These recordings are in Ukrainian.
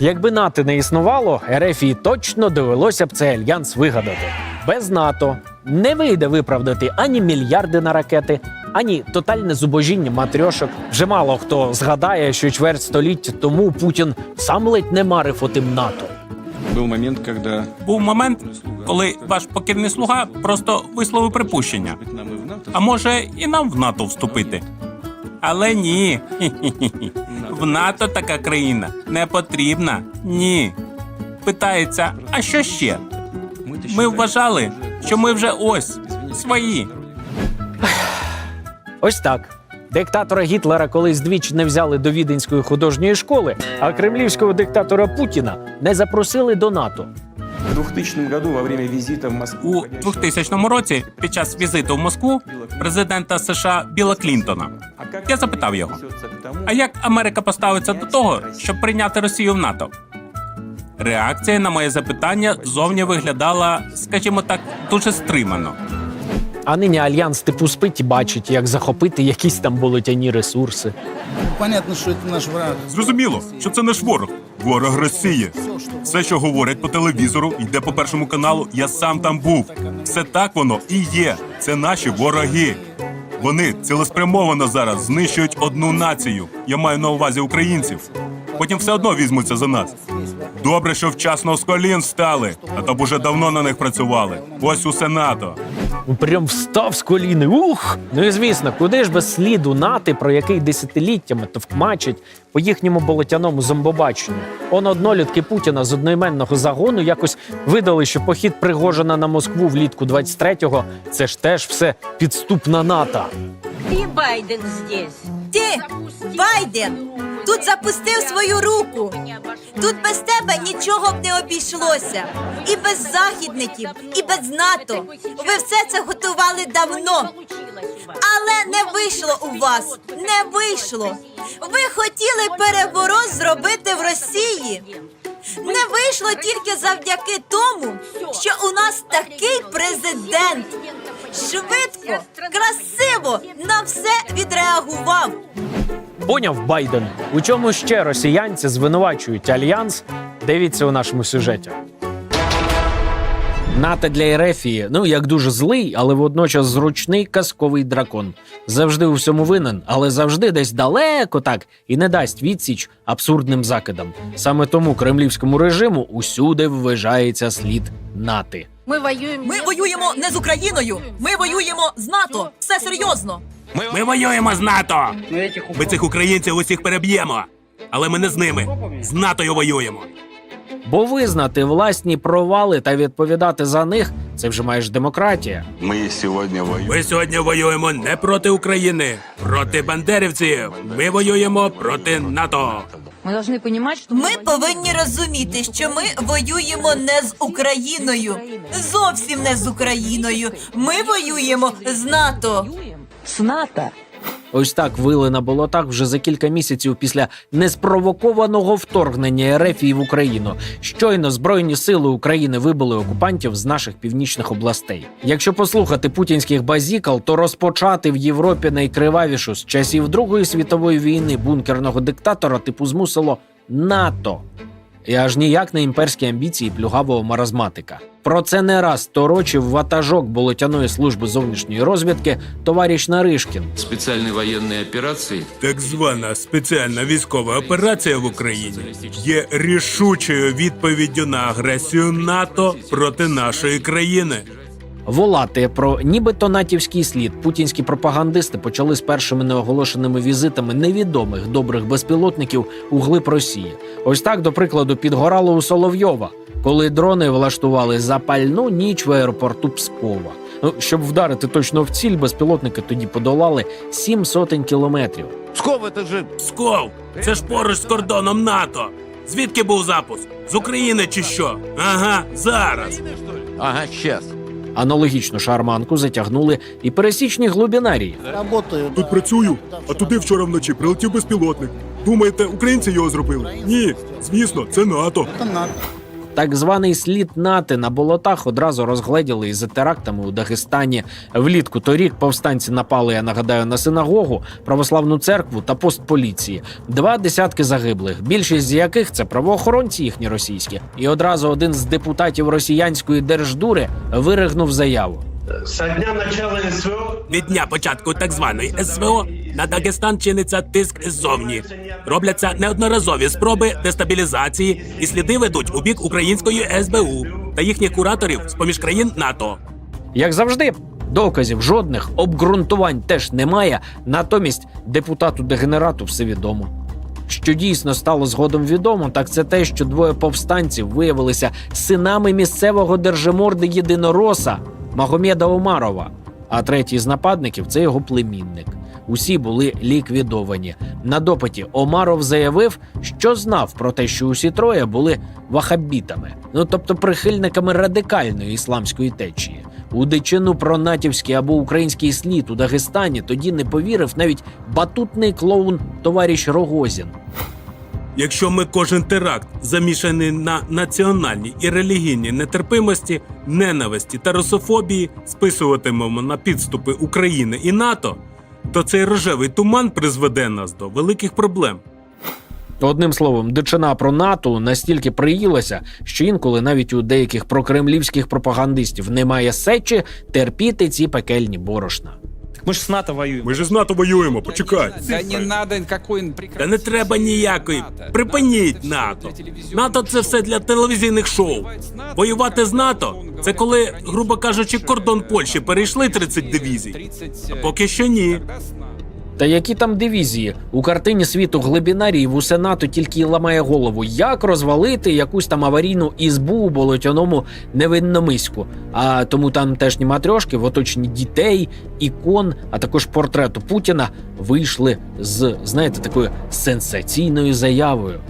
Якби НАТО не існувало, РФ точно довелося б цей альянс вигадати. Без НАТО не вийде виправдати ані мільярди на ракети, ані тотальне зубожіння матрьошок. Вже мало хто згадає, що чверть століття тому Путін сам ледь не марив отим НАТО. Был момент, когда Був момент, коли ваш покірний слуга просто висловив припущення. быть в НАТО, А може, і нам в НАТО вступити? Але ні. НАТО така країна не потрібна. Ні. Питається, а що ще? Ми вважали, що ми вже ось свої. Ось так. Диктатора Гітлера колись двічі не взяли до віденської художньої школи, а кремлівського диктатора Путіна не запросили до НАТО. В 2000 году во время визита в Москву У 2000 році, під час візиту в Москву, президента США Біла Клінтона, А Я запитав його, А як Америка поставиться до того, щоб прийняти Росію в НАТО? Реакція на моє запитання зовні виглядала, скажімо так, дуже стримано. А нині альянс типу спить і бачить, як захопити якісь там болотяні ресурси. Понятно, что это наш враг. Зрозуміло, що це наш ворог. Ворог Росії. Все, що говорять по телевізору, йде по першому каналу. Я сам там був. Все так воно і є. Це наші вороги. Вони цілеспрямовано зараз знищують одну націю. Я маю на увазі українців. Потім все одно візьмуться за нас. Добре, що вчасно з колін встали, а то б уже давно на них працювали. Ось усе НАТО. Прям встав з коліни. Ух! Ну і звісно, куди ж без сліду нати, про який десятиліттями товкмачать по їхньому болотяному зомбобаченню. Он однолітки Путіна з одноіменного загону якось видали, що похід Пригожина на Москву влітку 23-го – це ж теж все підступна НАТО. И Байден здесь. Ти, Байден, тут запустив свою руку. Тут без тебе нічого б не обійшлося. І без західників, і без НАТО. Ви все це готували давно. Але не вийшло у вас. Не вийшло. Ви хотіли переворот зробити в Росії. Не вийшло тільки завдяки тому, що у нас такий президент. Швидко, красиво на все відреагував. Поняв Байден, у чому ще росіянці звинувачують альянс? Дивіться у нашому сюжеті. НАТО для Ерефії, ну як дуже злий, але водночас зручний казковий дракон. Завжди у всьому винен, але завжди десь далеко так і не дасть відсіч абсурдним закидам. Саме тому кремлівському режиму усюди ввижається слід нати. Мы воюем. Ми воюємо не з Україною, ми воюємо з НАТО. Все серйозно. Ми воюємо з НАТО! Ми цих українців усіх переб'ємо. Але ми не з ними. З НАТО воюємо. Бо визнати власні провали та відповідати за них це вже майже демократія. Ми сьогодні воюємо. Ми сьогодні воюємо не проти України, проти бандерівців. Ми воюємо проти НАТО. Мы должны понимать, что Ми повинні розуміти, що ми воюємо не з Україною, зовсім не з Україною. Ми воюємо з НАТО. с НАТО. Ось так вили на болотах вже за кілька місяців після неспровокованого вторгнення РФ в Україну. Щойно збройні сили України вибили окупантів з наших північних областей. Якщо послухати путінських базікал, то розпочати в Європі найкривавішу з часів Другої світової війни бункерного диктатора типу змусило НАТО. І аж ніяк не імперські амбіції плюгавого маразматика. Про це не раз торочив ватажок болотяної служби зовнішньої розвідки товариш Наришкін. Спеціальні воєнні операції, Так звана спеціальна військова операція в Україні є рішучою відповіддю на агресію НАТО проти нашої країни. Волати про нібито натівський слід путінські пропагандисти почали з першими неоголошеними візитами невідомих добрих безпілотників у глиб Росії. Ось так, до прикладу, підгорало у Соловйова, коли дрони влаштували запальну ніч в аеропорту Пскова. Ну, щоб вдарити точно в ціль, безпілотники тоді подолали сім сотень кілометрів. Псков! Це ж поруч з кордоном НАТО. Звідки був запуск? З України чи що? Ага, зараз. Аналогічну шарманку затягнули і пересічні глубінарії. Работаю. Тут працюю, а туди вчора вночі прилетів безпілотник. Думаєте, українці його зробили? Ні, звісно, це НАТО. Это НАТО. Так званий слід НАТО на болотах одразу розгледіли із терактами у Дагестані. Влітку торік повстанці напали, я нагадаю, на синагогу, православну церкву та пост поліції. Два десятки загиблих, більшість з яких це правоохоронці їхні російські. І одразу один з депутатів росіянської держдури виригнув заяву. Со дня начала СВО Від дня початку так званої СВО на Дагестан чиниться тиск ззовні. Робляться неодноразові спроби дестабілізації і сліди ведуть у бік української СБУ та їхніх кураторів з поміж країн НАТО. Як завжди, доказів жодних обґрунтувань теж немає. Натомість депутату дегенерату все відомо. Що дійсно стало згодом відомо, так це те, що двоє повстанців виявилися синами місцевого держиморди єдинороса Магомеда Омарова. А третій з нападників це його племінник. Усі були ліквідовані. На допиті Омаров заявив, що знав про те, що усі троє були вахабітами, ну тобто прихильниками радикальної ісламської течії. У дичину про натівський або український слід у Дагестані тоді не повірив навіть батутний клоун товариш Рогозін. Якщо ми кожен теракт замішаний на національній і релігійній нетерпимості, ненависті та русофобії списуватимемо на підступи України і НАТО, то цей рожевий туман призведе нас до великих проблем. Одним словом, дичина про НАТО настільки приїлася, що інколи навіть у деяких прокремлівських пропагандистів немає сечі терпіти ці пекельні борошна. Мы ж з НАТО воюємо. Ми ж з НАТО воюємо, почекай. Да не надо какой Та не треба ніякої. Припиніть НАТО. НАТО це все для телевізійних шоу. Воювати з НАТО це коли, грубо кажучи, кордон Польщі перейшли 30 дивізій. А поки що ні. Та які там дивізії? У картині світу глибінарії усе НАТО тільки ламає голову, як розвалити якусь там аварійну ізбу у болотяному невинномиську. А тому там тежні матрешки в оточенні дітей, ікон, а також портрету Путіна вийшли з, знаєте, такою сенсаційною заявою.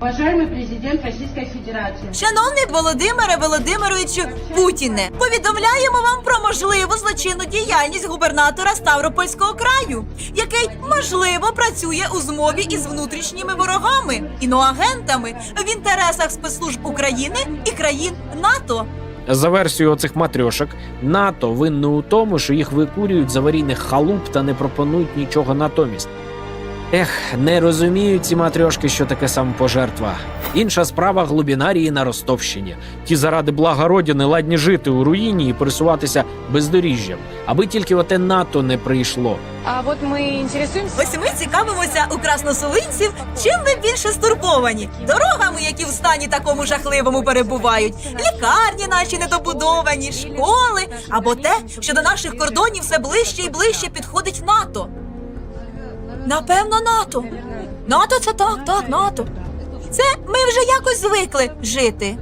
Уважаемый президент Российской Федерации, Шановний Володимире Володимировичу Путіне, повідомляємо вам про можливу злочинну діяльність губернатора Ставропольського краю, який можливо працює у змові із внутрішніми ворогами, іноагентами в інтересах спецслужб України і країн НАТО. За версією оцих матрьошок, НАТО винне у тому, що їх викурюють з аварійних халуп та не пропонують нічого натомість. Ех, не розуміють ці матрьошки, що таке самопожертва. Інша справа глубінарії на Ростовщині. Ті заради блага родини ладні жити у руїні і пересуватися бездоріжжям, аби тільки оте НАТО не прийшло. а вот мы интересуемся... Ось ми цікавимося у красносолинців, чим ви більше стурбовані? Дорогами, які в стані такому жахливому перебувають, лікарні наші недобудовані, школи, або те, що до наших кордонів все ближче і ближче підходить НАТО. Напевно, НАТО. НАТО це так, так, НАТО. Це ми вже якось звикли жити.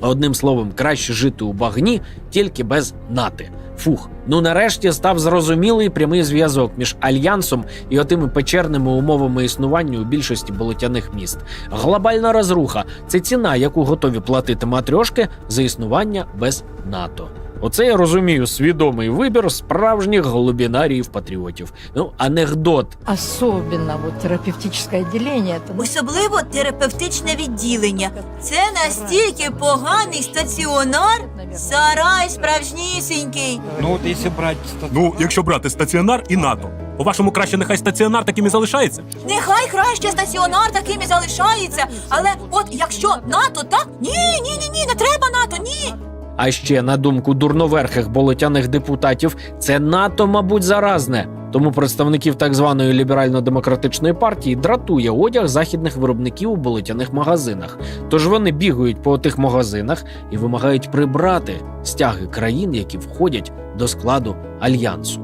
Одним словом, краще жити у багні, тільки без нати. Фух, ну нарешті став зрозумілий прямий зв'язок між альянсом і отими печерними умовами існування у більшості болотяних міст. Глобальна розруха це ціна, яку готові платити матрьошки за існування без НАТО. Оце я розумію свідомий вибір справжніх голубінаріїв патріотів. Ну, анекдот Особенно вот терапевтическое отделение. Это Особливо терапевтичне відділення. Це настільки поганий стаціонар, сарай справжнісінький. Ну вот если брать... стат- Ну, якщо брати стаціонар і НАТО. По-вашому, краще нехай стаціонар таким і залишається. Нехай краще стаціонар таким і залишається, але от якщо НАТО так, ні, ні, ні, ні, не треба НАТО, ні. А ще на думку дурноверхих болотяних депутатів, це НАТО, мабуть, заразне. Тому представників так званої ліберально-демократичної партії дратує одяг західних виробників у болотяних магазинах. Тож вони бігають по тих магазинах і вимагають прибрати стяги країн, які входять до складу альянсу.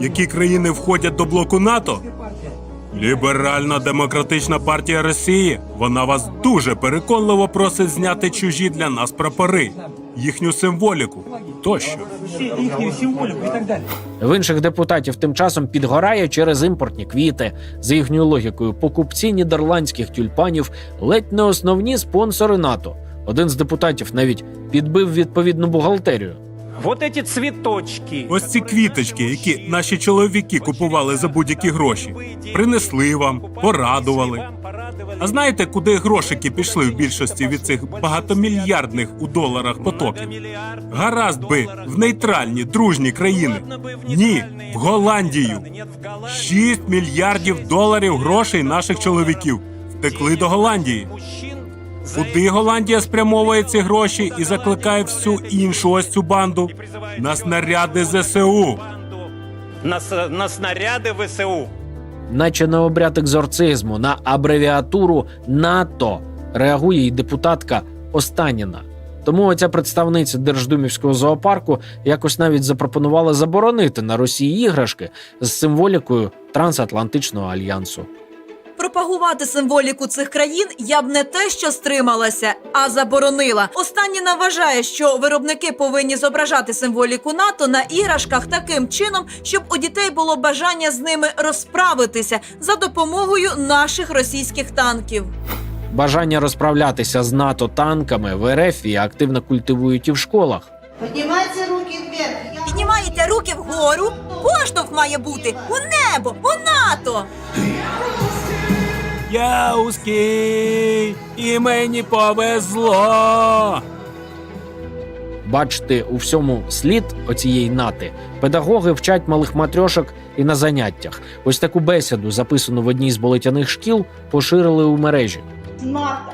Які країни входять до блоку НАТО? Ліберальна демократична партія Росії. Вона вас дуже переконливо просить зняти чужі для нас прапори, їхню символіку тощо. їхню символіку і так далі. В інших депутатів тим часом підгорає через імпортні квіти. За їхньою логікою, покупці нідерландських тюльпанів ледь не основні спонсори НАТО. Один з депутатів навіть підбив відповідну бухгалтерію. Вот эти цветочки. Ось ці квіточки, які наші чоловіки купували за будь-які гроші, принесли вам, порадували. А знаєте, куди грошики пішли в більшості від цих багатомільярдних у доларах потоків? Гаразд би в нейтральні дружні країни. Ні, в Голландію. 6 мільярдів доларів грошей наших чоловіків втекли до Голландії. Куди Голландія спрямовує ці гроші і закликає всю іншу ось цю банду на снаряди ЗСУ. На, с- на снаряди ВСУ. наче на обряд екзорцизму, на абревіатуру НАТО реагує і депутатка Останіна. Тому оця представниця Держдумівського зоопарку якось навіть запропонувала заборонити на Росії іграшки з символікою трансатлантичного альянсу. Пропагувати символіку цих країн я б не те, що стрималася, а заборонила. Останніна вважає, що виробники повинні зображати символіку НАТО на іграшках таким чином, щоб у дітей було бажання з ними розправитися за допомогою наших російських танків. Бажання розправлятися з НАТО танками в РФ і активно культивують і в школах. Поднимайте руки вверх. Піднімаєте руки вгору, поштовх має бути у небо, у НАТО. Я узкий, і мені повезло. Бачити у всьому слід оцієї нати педагоги вчать малих матрьошок і на заняттях. Ось таку бесіду, записану в одній з болотяних шкіл, поширили у мережі. НАТО,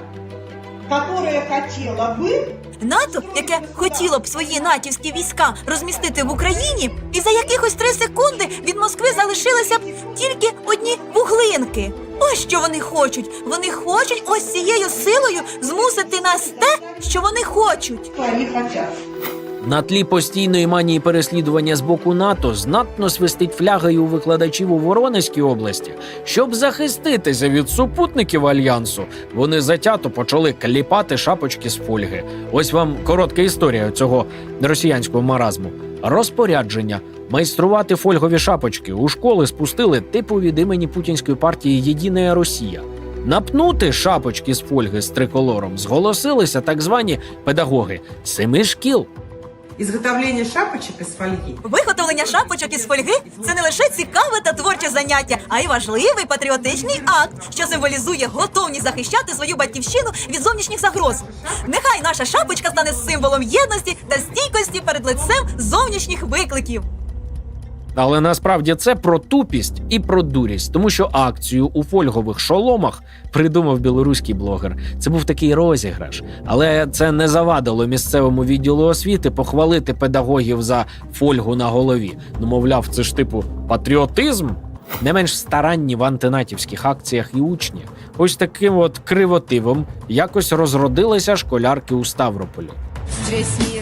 которое хотела бы НАТО, яке хотіло б свої натівські війська розмістити в Україні, і за якихось три секунди від Москви залишилися б тільки одні вуглинки. Ось що вони хочуть. Вони хочуть ось цією силою змусити нас те, що вони хочуть. На тлі постійної манії переслідування з боку НАТО знатно свистить флягою у викладачів у Воронезькій області. Щоб захиститися від супутників альянсу, вони затято почали кліпати шапочки з фольги. Ось вам коротка історія цього росіянського маразму. Розпорядження майструвати фольгові шапочки у школи спустили типу від імені путінської партії Єдина Росія. Напнути шапочки з фольги з триколором зголосилися так звані педагоги семи шкіл. Изготовление шапочек из фольги Виготовлення шапочок із фольги це не лише цікаве та творче заняття, а й важливий патріотичний акт, що символізує готовність захищати свою батьківщину від зовнішніх загроз. Нехай наша шапочка стане символом єдності та стійкості перед лицем зовнішніх викликів. Але насправді це про тупість і про дурість, тому що акцію у фольгових шоломах придумав білоруський блогер. Це був такий розіграш, але це не завадило місцевому відділу освіти похвалити педагогів за фольгу на голові. Ну, мовляв, це ж типу патріотизм. Не менш старанні в антинатівських акціях і учні. Ось таким от кривотивом якось розродилися школярки у Ставрополі.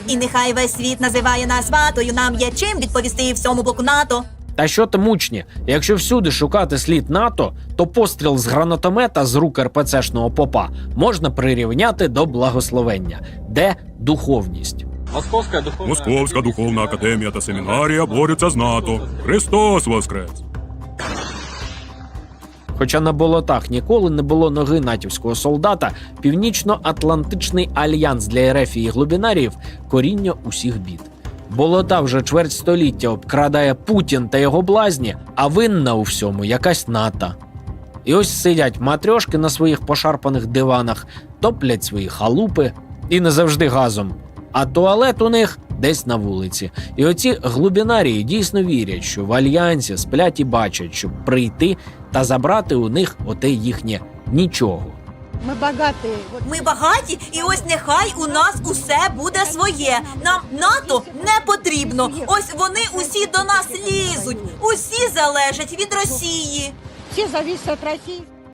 І нехай весь світ називає нас ватою. Нам є чим відповісти всьому блоку НАТО. Та що там учні? Якщо всюди шукати слід НАТО, то постріл з гранатомета з рук РПЦшного попа можна прирівняти до благословення, де духовність. Московская духовная... Московська духовна академія та семінарія борються з НАТО. Христос Воскрес! Хоча на болотах ніколи не було ноги натівського солдата, Північно-Атлантичний альянс для РФ і глубінаріїв коріння усіх бід. Болота вже чверть століття обкрадає Путін та його блазні, а винна у всьому якась НАТО. І ось сидять матрьошки на своїх пошарпаних диванах, топлять свої халупи і не завжди газом. А туалет у них десь на вулиці. І оці глубінарії дійсно вірять, що в альянсі сплять і бачать, щоб прийти та забрати у них оте їхнє нічого. Ми багаті. Ми багаті, і ось нехай у нас усе буде своє. Нам НАТО не потрібно. Ось вони усі до нас лізуть. Усі залежать від Росії. Всі зависят від России.